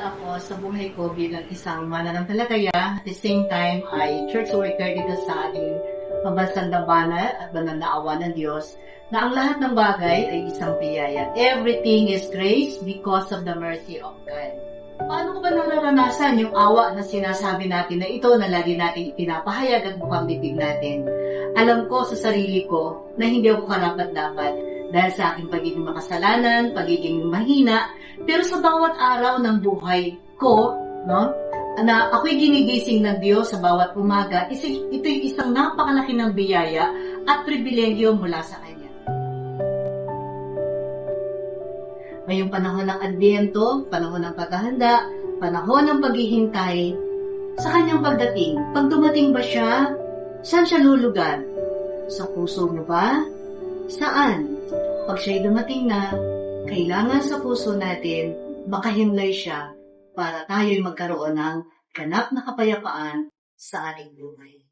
ako sa buhay ko bilang isang mananampalataya. At the same time, ay church worker dito sa ating mabansang labanan at banal na awa ng Diyos na ang lahat ng bagay ay isang biyaya. Everything is grace because of the mercy of God. Paano ko ba nararanasan yung awa na sinasabi natin na ito na lagi natin ipinapahayag at bukang bibig natin? Alam ko sa sarili ko na hindi ako karapat-dapat dahil sa aking pagiging makasalanan, pagiging mahina, pero sa bawat araw ng buhay ko, no, na ako'y ginigising ng Diyos sa bawat umaga, isi, ito'y isang napakalaki ng biyaya at pribilegyo mula sa Kanya. Ngayong panahon ng Adbyento, panahon ng paghahanda, panahon ng paghihintay, sa kanyang pagdating, pag dumating ba siya, saan siya lulugan? Sa puso mo ba? Saan? Pag siya'y dumating na, kailangan sa puso natin makahimlay siya para tayo'y magkaroon ng ganap na kapayapaan sa ating buhay.